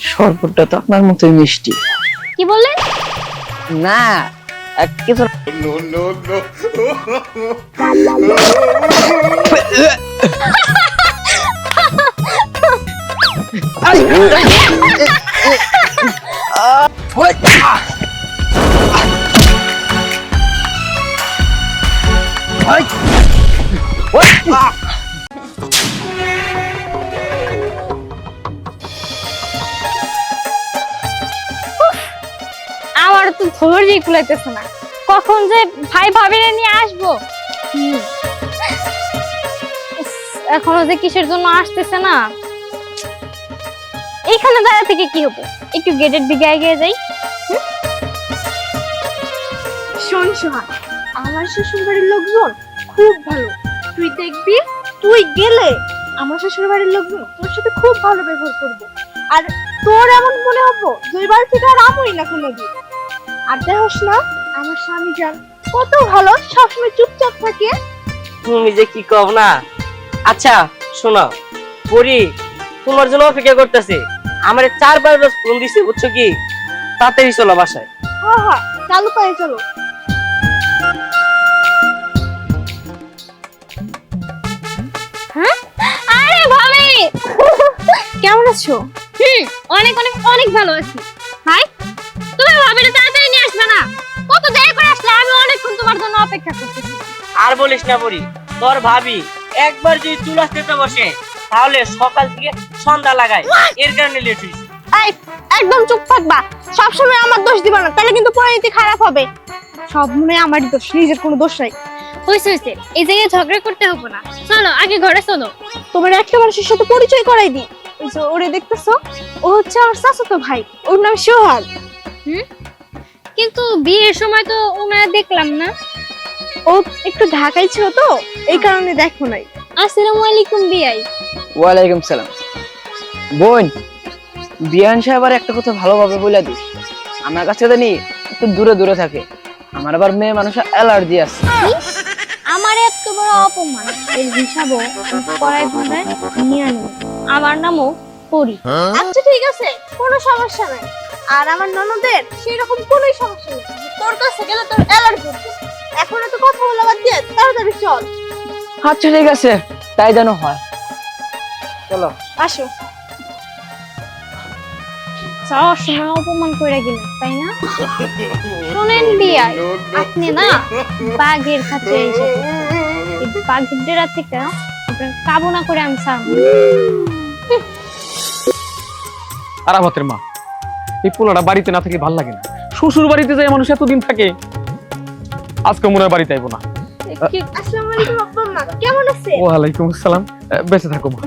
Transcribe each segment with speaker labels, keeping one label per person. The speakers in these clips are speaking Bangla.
Speaker 1: শরবতটা তো আপনার মতোই মিষ্টি।
Speaker 2: কি বললেন
Speaker 1: না কিছু
Speaker 2: আমার তো ধৈর্যই কুলাইতেছে না। কখন যে ভাই ভাবিরে নিয়ে আসব? এখনও যে কিসের জন্য আসতেছে না? এইখানে দাঁড়া থেকে কি হব? একটু গেটের দিকে এগিয়ে যাই।
Speaker 3: শোন সোহা আমার শ্বশুর বাড়ির লোকজন খুব ভালো। তুই দেখবি তুই গেলে আমার শ্বশুর বাড়ির লোকজন তোর সাথে খুব ভালো ব্যবহার করব। আর তোর এমন মনে হব দুই বাড়ি থেকে আর আমই না কোনোদিন। আর দেখোস না আমার স্বামী যান। কত ভালো সবসময় চুপচাপ থাকে।
Speaker 4: তুমি যে কি কব না? আচ্ছা শোনো পরি তোমার জন্য অপেক্ষা করতেছে। আমার চার পাঁচবার ফোন দিছে বুঝছ কি? তাড়াতাড়ি চলো বাসায়।
Speaker 3: হা হা চালু পায়ে চলো।
Speaker 2: হ্যাঁ? আরে ভাবি! কেমন আছো? হুম অনেক অনেক অনেক ভালো আছি। ভাই তুমি ভাবিরে তাড়াতাড়ি আসবে না? কত দেরি করে আসলে? আমি অনেকক্ষণ তোমার জন্য অপেক্ষা করতেছি
Speaker 4: আর বলিস না পরি তোর ভাবি একবার যদি চুল আসতে বসে তাহলে সকাল থেকে সন্ধ্যা লাগায়। এর কারণে লেট হয়েছে
Speaker 3: এই একদম চুপ থাকবা। সবসময় আমার দোষ দিবা না তাহলে কিন্তু পরিণতি খারাপ হবে। সব মনে আমারই দোষ নিজের কোনো দোষ নাই।
Speaker 2: হয়েছে হয়েছে এই জায়গায় ঝগড়া করতে হবে না। চলো আগে ঘরে চলো।
Speaker 3: তোমার একটা মানুষের সাথে পরিচয় করাই দি ওই যে ওরে দেখতেছো ও হচ্ছে আমার ভাই ওর নাম সোহাগ।
Speaker 2: কিন্তু বিয়ের সময় তো ওনারা দেখলাম না।
Speaker 3: ও একটু ঢাকায় ছিল তো এই কারণে দেখো নাই।
Speaker 2: আসসালামু আলাইকুম বিয়াই।
Speaker 1: ওয়ালাইকুম সালাম। বোন বিয়ান সাহেব আর একটা কথা ভালোভাবে বলে দিস। আমার কাছে জানি একটু দূরে দূরে থাকে। আমার আবার মেয়ে মানুষের অ্যালার্জি আছে।
Speaker 2: আমার এত বড় অপমান। এর হিসাবও পড়ায় ধরে নিয়ে নেব আমার নামও পরি।
Speaker 3: আচ্ছা ঠিক আছে কোনো সমস্যা নাই। আর আমার ননদের? সেরকম কোনো সমস্যা নেই। তোর কাছে গেলে তোর অ্যালার্জি এখন তো কথা বলা বাদ দিয়ে তাড়াতাড়ি চল।
Speaker 1: আচ্ছা ঠিক আছে তাই যেন হয়। চলো।
Speaker 3: আসো।
Speaker 2: যাওয়ার সময় অপমান করে গেলেন তাই না? শোনেন বিয়াই আপনি না বাঘের কাছে এসে বাঘের ডেরা থেকে আপনার কাবনা করে আমি ছাড়বো।
Speaker 5: আরাফাতের মা। এই পোলাটা বাড়িতে না থেকে ভালো লাগে না। শ্বশুর বাড়িতে যায় মানুষ এতদিন থাকে আজকে মনে হয় বাড়িতে আইবো না।
Speaker 3: আসসালামু আলাইকুম আব্বা মা কেমন আছে
Speaker 5: ওয়ালাইকুম আসসালাম। বেঁচে থাকো মা।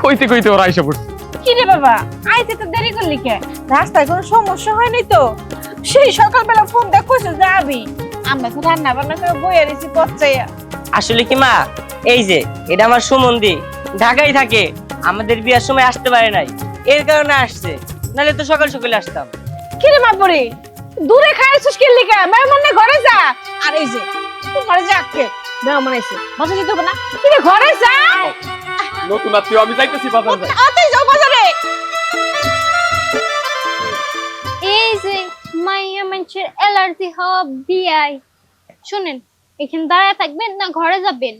Speaker 5: কইতে কইতে ওরা আইসা পড়ছে।
Speaker 6: কি রে বাবা আইতে তো দেরি করলি কে? রাস্তায় কোনো সমস্যা হয়নি তো? সেই সকালবেলা ফোন দেখ কইছো যাবি। আমরা তো রান্না বান্না করে বইয়ে রেছি পচাইয়া
Speaker 4: আসলে কি মা এই যে এটা আমার সুমন্দি ঢাকায় থাকে। আমাদের বিয়ার সময় আসতে পারে নাই। এর কারণে আসছে। নাহলে তো সকাল সকালে আসতাম।
Speaker 6: কি রে মা পড়ি দূরে খাইছিস কি লিখা মেহমান ঘরে যা। আর এই যে তোমার যে আজকে মেহমান আইছে বসে যেতে হবে না? কি রে ঘরে যা।
Speaker 5: নতুন আত্মীয় আমি যাইতেছি বাজার। যাই
Speaker 6: আতে যাও বাজারে।
Speaker 2: এই যে মাইয়া মানুষের অ্যালার্জি হওয়া বিয়াই। শুনেন এখানে দাঁড়ায় থাকবেন না ঘরে যাবেন?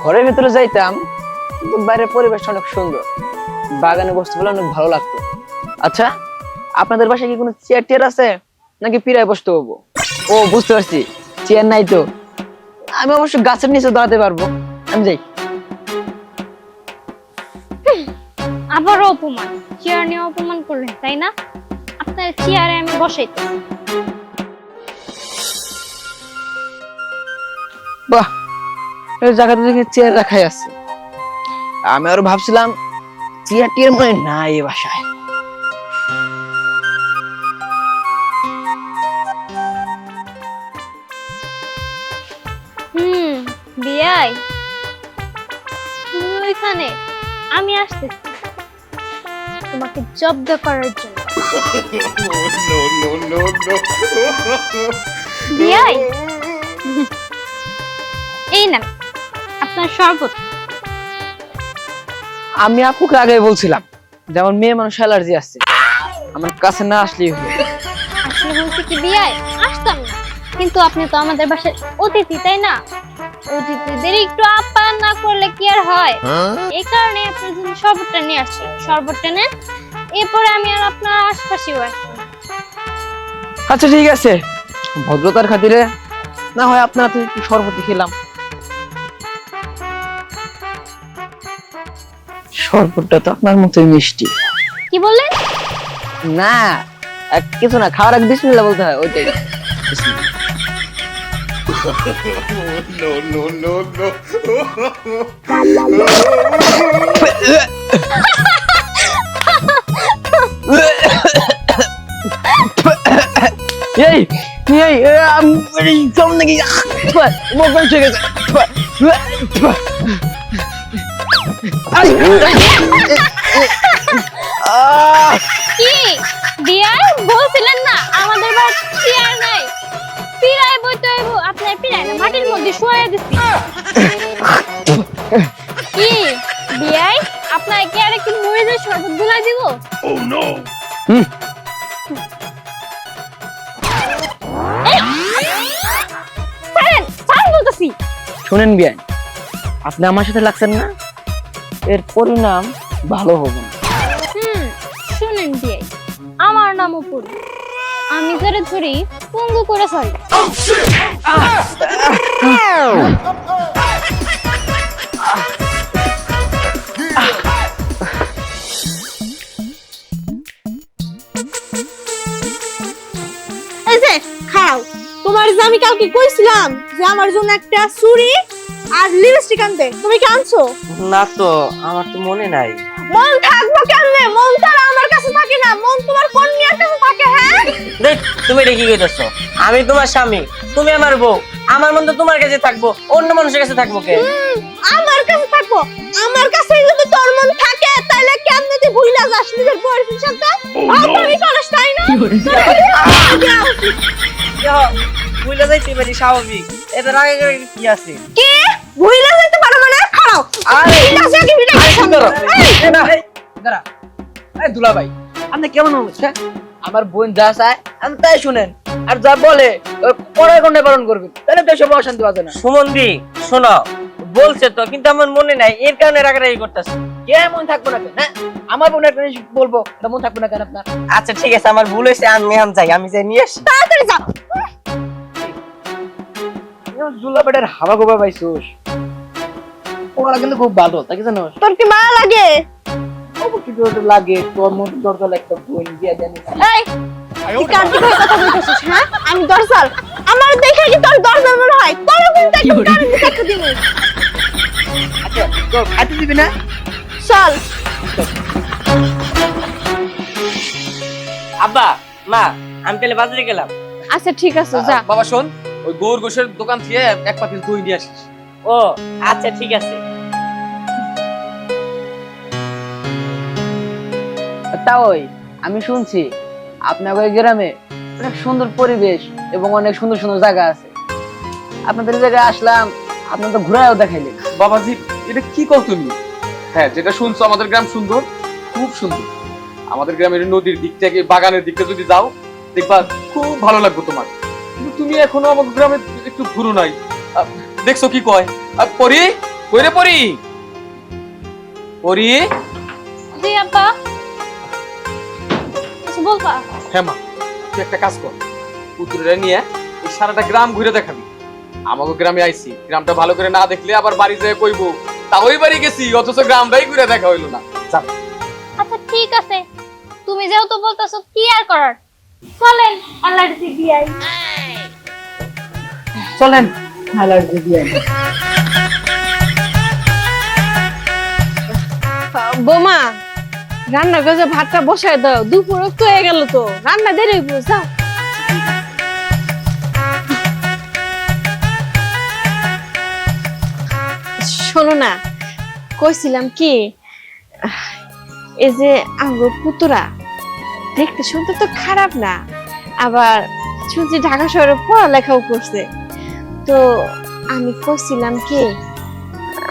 Speaker 1: ঘরের ভিতরে যাইতাম কিন্তু বাইরের পরিবেশটা অনেক সুন্দর। বাগানে বসতে বলে অনেক ভালো লাগতো। আচ্ছা আপনাদের বাসায় কি কোনো চেয়ার টেয়ার আছে? নাকি পিড়ায় বসতে হব? ও বুঝতে পারছি। চেয়ার নাই তো। আমি অবশ্য গাছের নিচে দাঁড়াতে পারব। আমি যাই।
Speaker 2: আবারও অপমান। চেয়ার নিয়ে অপমান করলেন তাই না? আপনার চেয়ারে আমি বসাইতে
Speaker 1: বাহ এই জায়গাটা দেখে চেয়ার রাখাই আছে। আমি আরও ভাবছিলাম চেয়ার টিয়ার মনে নাই এই বাসায়।
Speaker 2: ওইখানে আমি আসতেছি। তোমাকে জব্দ করার জন্য। এই না আপনার শরবত।
Speaker 1: আমি আপুকে আগে বলছিলাম যেমন মেয়ে মানুষ অ্যালার্জি আছে। আমার কাছে না আসলেই হলো।
Speaker 2: আসলে বলছি কি বিয়ায় আসতাম না। কিন্তু আপনি তো আমাদের বাসার অতিথি তাই না? অতিথিদের একটু আপ্যায়ন না করলে কি আর হয়? এই কারণে আপনার জন্য শরবতটা নিয়ে আসছি। শরবতটা নেন এরপরে আমি আর আপনার আশপাশেও আসব। না।
Speaker 1: আচ্ছা ঠিক আছে। ভদ্রতার খাতিরে না হয় আপনার হাতে একটু শরবতি খেলাম। শরবতটা তো আপনার মতোই মিষ্টি।
Speaker 2: কি বললেন
Speaker 1: না এক কিছু না খাওয়ার আগে বিসমিল্লাহ বলতে হয় ওইটাই। এই এই এ, আম, এই, কেমন নাকি আহ, থুয়া, মুখ বন্ধ হয়ে গেছে থুয়া,
Speaker 2: কি? বিয়ার বলছিলেন না আমাদের বাড়ি চেয়ার নাই। পিরাই বইতে হইব আপনার পিরাই না মাটির মধ্যে শুয়ে দিচ্ছি। কি? বিয়াই আপনার কি আর একটু মরিচের শরবত গুলাই দিব?
Speaker 1: হুম।
Speaker 2: এই, ছাড়েন ছাড়েন
Speaker 1: শুনেন বিয়ান আপনি আমার সাথে লাগছেন না? এর পরিণাম ভালো হবে না।
Speaker 2: নামও পুরি আমি ধরে ধরি পঙ্গু করে
Speaker 3: যে খাও। তোমার যে আমি কালকে কইছিলাম যে আমার জন্য একটা চুড়ি আর লিপস্টিক আনতে তুমি কি আনছো?
Speaker 4: না তো আমার তো মনে নাই।
Speaker 3: মন থাকব কেমনে? মন তো আমার কাছে থাকে না মন তোমার কন্যার কাছে থাকে হ্যাঁ?
Speaker 4: দেখ তুমি এটা কি কইতেছো? আমি তোমার স্বামী তুমি আমার বউ আমার মন তো তোমার কাছে থাকব অন্য মানুষের কাছে থাকব কে?
Speaker 3: আমার কাছে থাকব। আমার কাছে যদি তোর মন থাকে তাহলে কেমনে তুই ভুইলা যাস নিজের বয়সের সাথে আমি করিস তাই না?
Speaker 4: বুঝলে যাইতে পারি স্বাভাবিক। এদের আগে করে কি আছে?
Speaker 3: কি? ভুইলা যাইতে পারো মানে? খাও
Speaker 1: আরে,
Speaker 3: ঠিক আছে কি বিনা
Speaker 1: ধরো। এই! না, এই, দাঁড়া। এই দুলা ভাই আপনি কেমন মানুষ হ্যাঁ? আমার বোন যা চায় আপনি তাই শুনেন। আর যা বলে ওই পড়ায় কোন পালন করবেন তাহলে দেশে অশান্তি বাজে না।
Speaker 4: সুমন্দি শোনো বলছে তো কিন্তু আমার মনে নাই এর কারণে রাগারাগি করতেছে।
Speaker 1: কে মন থাকব না কেন, হ্যাঁ? আমার বোনের একটা জিনিস বলব এটা মন থাকব না কেন আপনার?
Speaker 4: আচ্ছা ঠিক আছে আমার ভুল হয়েছে আমি এখন যাই আমি যাই নিয়ে আসি।
Speaker 3: তাড়াতাড়ি যাও।
Speaker 1: জুলা বেটার হাওয়া গোবা পাইছোস। ওরা কিন্তু খুব ভালো তাকে জানো
Speaker 3: তোর কি মা লাগে?
Speaker 1: অবশ্যই তোর লাগে তোর দরকার একটা বোন দিয়ে দেন
Speaker 3: এই তুই কার দিকে কথা বলতেছিস হ্যাঁ? আমি দরজাল। আমার দেখে কি তোর দরজাল মনে হয়? তোর কিন্তু একদম কারেন্ট দিতে একটা দিন
Speaker 1: আচ্ছা তো খাইতে দিবি না?
Speaker 3: চল।
Speaker 4: আব্বা মা আমি তাহলে বাজারে গেলাম।
Speaker 2: আচ্ছা ঠিক আছে যা।
Speaker 5: বাবা শোন ওই গৌর গোশের দোকান থেকে এক পাতিল দই নিয়ে আসিস।
Speaker 4: ও আচ্ছা ঠিক আছে।
Speaker 1: তা ওই আমি শুনছি আপনার ওই গ্রামে অনেক সুন্দর পরিবেশ এবং অনেক সুন্দর সুন্দর জায়গা আছে। আপনাদের জায়গায় আসলাম আপনার তো ঘুরায়ও দেখাইলেন
Speaker 5: বাবাজি এটা কি কর তুমি? হ্যাঁ যেটা শুনছো আমাদের গ্রাম সুন্দর খুব সুন্দর। আমাদের গ্রামের নদীর দিক থেকে বাগানের দিকটা যদি যাও দেখবা খুব ভালো লাগবে তোমার। কিন্তু তুমি এখনও আমাদের গ্রামে একটু ঘুরো নাই। দেখছ কি কয়? আহ, পরি? কই রে পরি? পরি?
Speaker 2: জি আব্বা। বলবা?
Speaker 5: হ্যাঁ মা তুই একটা কাজ কর। পুত্ররা নিয়ে এই সারাটা গ্রাম ঘুরে দেখাবি। আমাকে গ্রামে আইছি গ্রামটা ভালো করে না দেখলে আবার বাড়ি যেয়ে কইবো তা ওই বাড়ি গেছি অথচ গ্রামটাই ঘুরে দেখা হইল না। যা।
Speaker 2: আচ্ছা ঠিক আছে। তুমি যেহেতু বলতেছো কি আর করার? চলেন আল্লাহর বিয়াই
Speaker 1: চলেন। অ্যালার্জি দিয়ে
Speaker 6: বোমা রান্না করে ভাতটা বসায় দাও, দুপুর হয়ে গেল তো। রান্না দেরি হইব, যাও। শোনো না, কইছিলাম কি, এই যে আঙ্গুর পুতুরা, দেখতে শুনতে তো খারাপ না, আবার শুনছি ঢাকা শহরে পড়ালেখাও করছে। তো আমি কইছিলাম কি,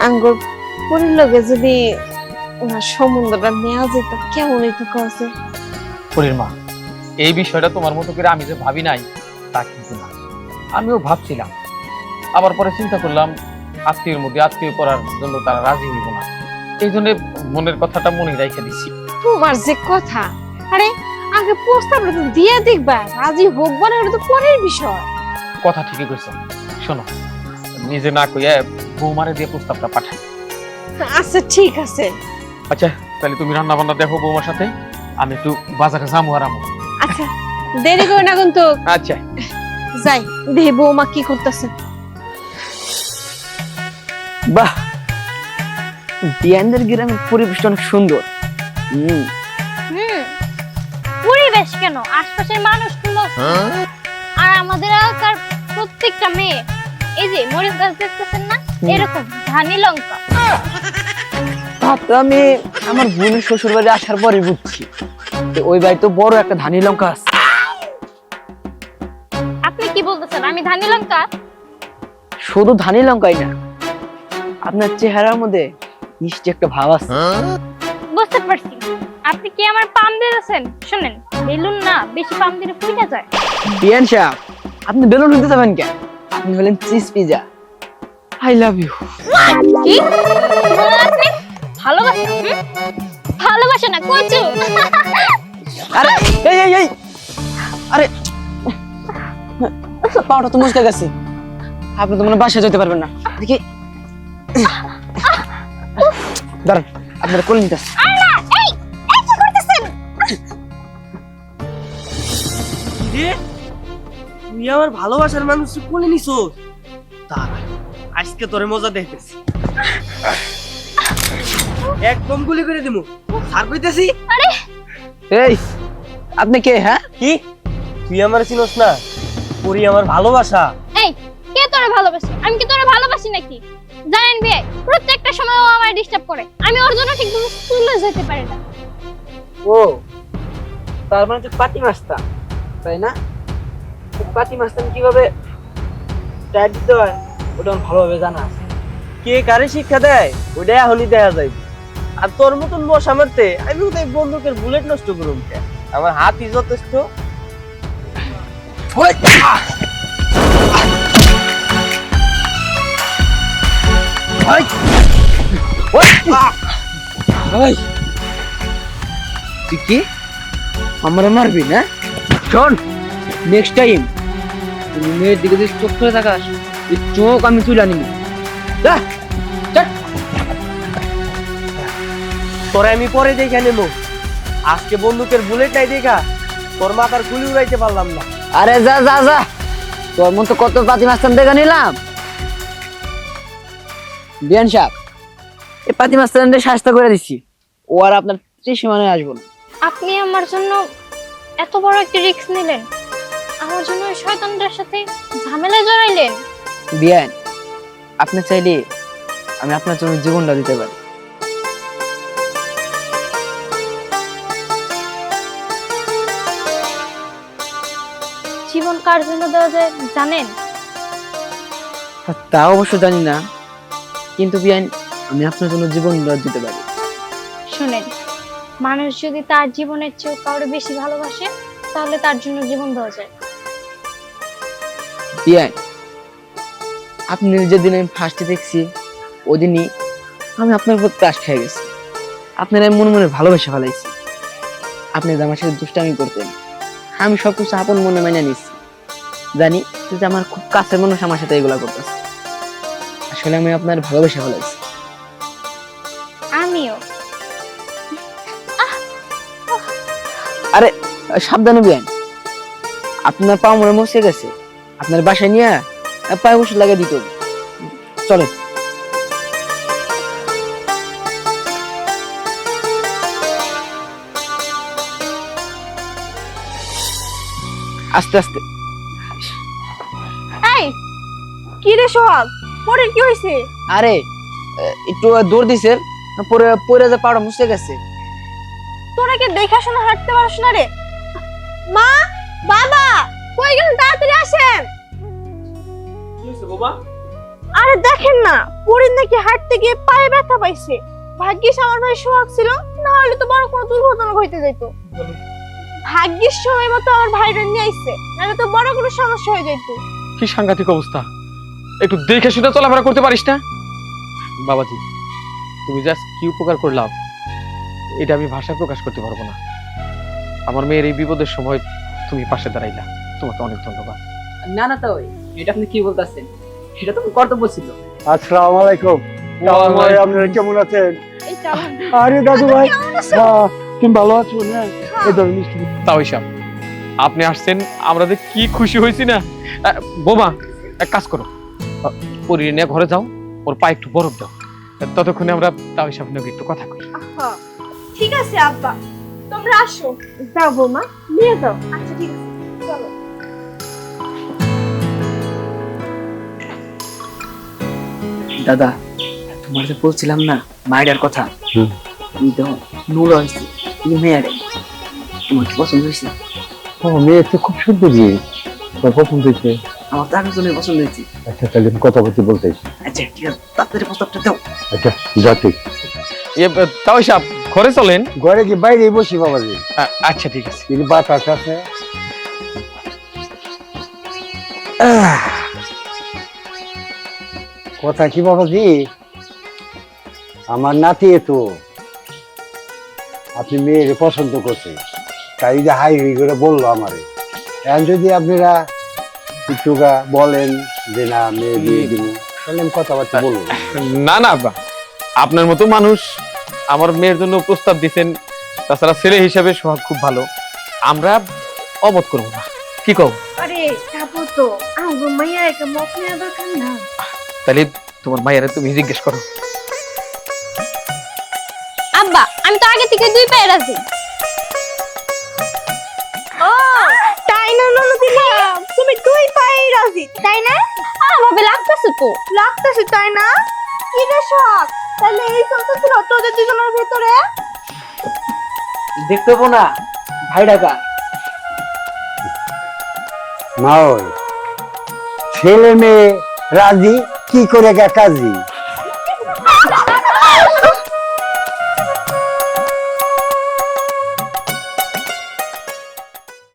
Speaker 6: আঙ্গুর লগে যদি ওনার সম্বন্ধটা নেওয়া যেত কেমন হইতো কছে
Speaker 5: পরির মা এই বিষয়টা তোমার মতো করে আমি যে ভাবি নাই তা কিন্তু না। আমিও ভাবছিলাম আবার পরে চিন্তা করলাম আত্মীয়ের মধ্যে আত্মীয় করার জন্য তারা রাজি হইব না। এই জন্য মনের কথাটা মনে রেখে দিচ্ছি
Speaker 6: তোমার যে কথা আরে আগে প্রস্তাবটা তো দিয়ে দেখবা রাজি হোক বা না এটা তো পরের বিষয়।
Speaker 5: কথা ঠিকই কইছো। শোনো নিজে না কইয়া বৌমারে দিয়ে প্রস্তাবটা পাঠাই।
Speaker 6: আচ্ছা ঠিক আছে।
Speaker 5: আচ্ছা তাহলে তুমি রান্না বান্না দেখো বৌমার সাথে আমি একটু বাজারে যাব আর আমো।
Speaker 6: আচ্ছা দেরি করে না কিন্তু।
Speaker 5: আচ্ছা।
Speaker 6: যাই দেখি বৌমা কি করতেছে।
Speaker 1: বাহ! বিয়ানদের গ্রামের পরিবেশটা অনেক সুন্দর। হুম।
Speaker 2: হুম। পরিবেশ কেন? আশপাশের মানুষগুলো আর আমাদের এলাকার প্রত্যেকটা মেয়ে। এই যে মরিচ গাছ দেখতেছেন না? এরকম ধানি লঙ্কা।
Speaker 1: তা তো আমি আমার বোনের শ্বশুর বাড়ি আসার পরে বুঝছি। ওই বাড়ি তো বড় একটা ধানি লঙ্কা আছে।
Speaker 2: আপনি কি বলতেছেন? আমি ধানি লঙ্কা?
Speaker 1: শুধু ধানি লঙ্কাই না আপনার চেহারার মধ্যে মিষ্টি একটা ভাব আছে।
Speaker 2: বুঝতে পারছি। আপনি কি আমার পাম দিতেছেন শুনেন বেলুন না বেশি পাম দিলে ফুটে যায়।
Speaker 1: বিয়ান সাহেব আপনি বেলুন হইতে যাবেন কেন? আপনি হলেন cheese pizza. I love you.
Speaker 2: কি? আপনি? ভালোবাসা? ভালোবাসা না কচু।
Speaker 1: আরে এই এই এই। আরে পাউটা তো মুচকে গেছে। আপনি তো মানে বাসায় যেতে পারবেন না। দেখি। দাঁড়ান আপনার কোলে নিতে
Speaker 4: তুই আমার ভালোবাসার মানুষ কোলে নিছো দাঁড়া আজকে তোরে মজা দেখতেছি। একদম গুলি করে দিমু। সার কইতেছি?
Speaker 2: আরে!
Speaker 1: এই আপনি কে হ্যাঁ?
Speaker 4: কি? তুই আমার চিনস না? পুরি আমার ভালোবাসা।
Speaker 2: এই কে তোরে ভালোবাসে? আমি কি তোরে ভালোবাসি নাকি? জানেন প্রত্যেকটা সময় ও আমায় ডিস্টার্ব করে। আমি ওর জন্য ঠিকভাবে স্কুলে যেতে পারি না।
Speaker 1: ও তার মানে তো পাতি মাছটা তাই না? তো পাতি মাছটা কীভাবে টাইট দিতে হয় ওটা ভালোভাবে জানা আছে।
Speaker 4: কে কারে শিক্ষা দেয়? ওইটাই হলি দেখা যায় আর তোর মতন বসা মারতে আমি কোথায় বন্দুকের বুলেট নষ্ট করুম আমার হাতই যথেষ্ট!
Speaker 1: তুই কি? আমরা মারবি, না? শোন নেক্সট টাইম তুমি মেয়ের দিকে যদি চোখ করে থাকাস চোখ আমি তুলে নিবি। যা!
Speaker 4: তোরে আমি পরে দেখে নেব। আজকে বন্দুকের বুলেট নাই দেখা তোর মাথার গুলি উড়াইতে পারলাম না।
Speaker 1: আরে যা যা যা। তোর মন তো কত পাতি মাস্তান দেখে নিলাম। বিয়ান সাহেব এই পাতি মাস্তানদের শাস্তা করে দিচ্ছি ও আর আপনার ত্রিসীমানে আসব না।
Speaker 2: আপনি আমার জন্য এত বড় একটা রিস্ক নিলেন। আমার জন্য ওই শয়তানটার সাথে ঝামেলায় জড়াইলেন।
Speaker 1: বিয়ান আপনি চাইলে আমি আপনার জন্য জীবনটা দিতে পারি।
Speaker 2: কার জন্য দেওয়া যায় জানেন?
Speaker 1: তা- অবশ্য জানি না। কিন্তু বিয়ান আমি আপনার জন্য জীবনটা দিতে পারি।
Speaker 2: শুনেন মানুষ যদি তার জীবনের চেয়েও কাউকে বেশি ভালোবাসে তাহলে তার জন্য জীবন দেওয়া যায়।
Speaker 1: বিয়ান আপনি যেদিন আমি ফার্স্টে দেখছি ওদিনই আমি আপনার উপর ক্রাশ খেয়ে গেছি। আপনার আমি মনে মনে ভালোবেসে ফেলাইছি। আপনি আমার সাথে দুষ্টামি করতেন আমি সবকিছু আপন মনে মেনে নিচ্ছি জানি যে আমার খুব কাছের মানুষ আমার সাথে এগুলা করতেছে। আসলে আমি আপনার ভালোবেসে ফেলাইছি।
Speaker 2: আমিও।
Speaker 1: আরে সাবধানে বিয়ান আপনার পা মনে মসে গেছে। আপনার বাসায় নিয়ে পায়ে ওষুধ লাগিয়ে দিতে চলেন। আস্তে আস্তে।
Speaker 3: কি রে সোহাগ? পরের কি হয়েছে
Speaker 1: আরে একটু দৌড় দিছে। পরে পরে যে পাড়া মুছে গেছে।
Speaker 3: তোরা কি দেখাশোনা হাঁটতে পারছ না রে? মা বাবা কই গেলেন তাড়াতাড়ি আসেন।
Speaker 4: বাবা?
Speaker 3: আরে দেখেন না পরিন নাকি হাঁটতে গিয়ে পায়ে ব্যথা পাইছে। ভাগ্যিস আমার ভাই সোহাগ ছিল না হলে তো বড় কোনো দুর্ঘটনা ঘটে যেত ভাগ্যিস সময় মতো আমার ভাইরা নিয়ে আইছে নাহলে তো বড় কোনো সমস্যা হয়ে যেত
Speaker 5: কি সাংঘাতিক অবস্থা। একটু দেখে শুনে চলাফেরা করতে পারিস না? বাবাজি তুমি জাস্ট কি উপকার করলাম এটা আমি ভাষায় প্রকাশ করতে পারব না। আমার মেয়ের এই বিপদের সময় তুমি পাশে দাঁড়াইলা। তোমাকে অনেক ধন্যবাদ।
Speaker 1: না না তো এটা আপনি কি বলতেছেন? সেটা তো কর্তব্য ছিল।
Speaker 7: আসসালামু আলাইকুম। আপনারা কেমন আছেন? আরে দাদু ভাই হ্যাঁ, তুমি ভালো আছো না? এই ধরো মিষ্টি।
Speaker 5: তাও হিসাব আপনি আসছেন আমরা যে কি খুশি হয়েছি না? বোমা এক কাজ করো। পরীর নিয়ে ঘরে যাও ওর পায়ে একটু বরফ দাও। ততক্ষণে আমরা তাও হিসাব নিয়ে একটু কথা কই
Speaker 3: ঠিক আছে আব্বা তোমরা আসো।
Speaker 6: যাও বৌমা নিয়ে যাও।
Speaker 3: আচ্ছা ঠিক আছে চলো।
Speaker 1: দাদা তোমার যে বলছিলাম না মায়ের কথা? তো নুর হয়েছে মেয়ের তোমার কি পছন্দ হয়েছে?
Speaker 7: ও মেয়ে তো খুব সুন্দরী তোর পছন্দ হয়েছে।
Speaker 1: আমার তো আগের জন্য পছন্দ হয়েছে।
Speaker 7: আচ্ছা তাহলে আমি কথা বলতে বলতে
Speaker 1: আচ্ছা ঠিক আছে তাড়াতাড়ি প্রস্তাবটা দাও।
Speaker 7: আচ্ছা যাতে।
Speaker 5: তাও হিসাব ঘরে চলেন।
Speaker 7: ঘরে কি বাইরে বসি বাবাজি?
Speaker 5: আ- আচ্ছা ঠিক আছে।
Speaker 7: কিন্তু বাতাস আছে। কথা কি বাবাজি? আমার নাতি তো। আপনি মেয়ের পছন্দ করছে তাই যে হাই হাই করে বলল আমারে। এখন যদি আপনারা বলেন যে না মেয়ে দিব। তাহলে আমি কথাবার্তা বলব
Speaker 5: না না আব্বা আপনার মতো মানুষ আমার মেয়ের জন্য প্রস্তাব দিছেন তাছাড়া ছেলে হিসাবে সোহাগ খুব ভালো। আমরা অমত করব না। কি কও
Speaker 3: আরে তো। আমার মাইয়া একটা মত নেওয়া দরকার না।
Speaker 5: তাহলে তোমার মায়ের তুমি জিজ্ঞেস করো।
Speaker 2: আব্বা আমি তো আগে থেকে
Speaker 3: দুই পায়ে রাজি। তাই না?
Speaker 2: আ ভাবে লাগতেছে তো।
Speaker 3: লাগতেছে তাই না? কি রে শখ? তাহলে এই চলতেছিল তোদের দুজনের ভেতরে?
Speaker 1: দেখতে পাবো না ভাই ডাকা।
Speaker 7: মা ওই ছেলে মেয়ে রাজি? কি করে গা কাজী?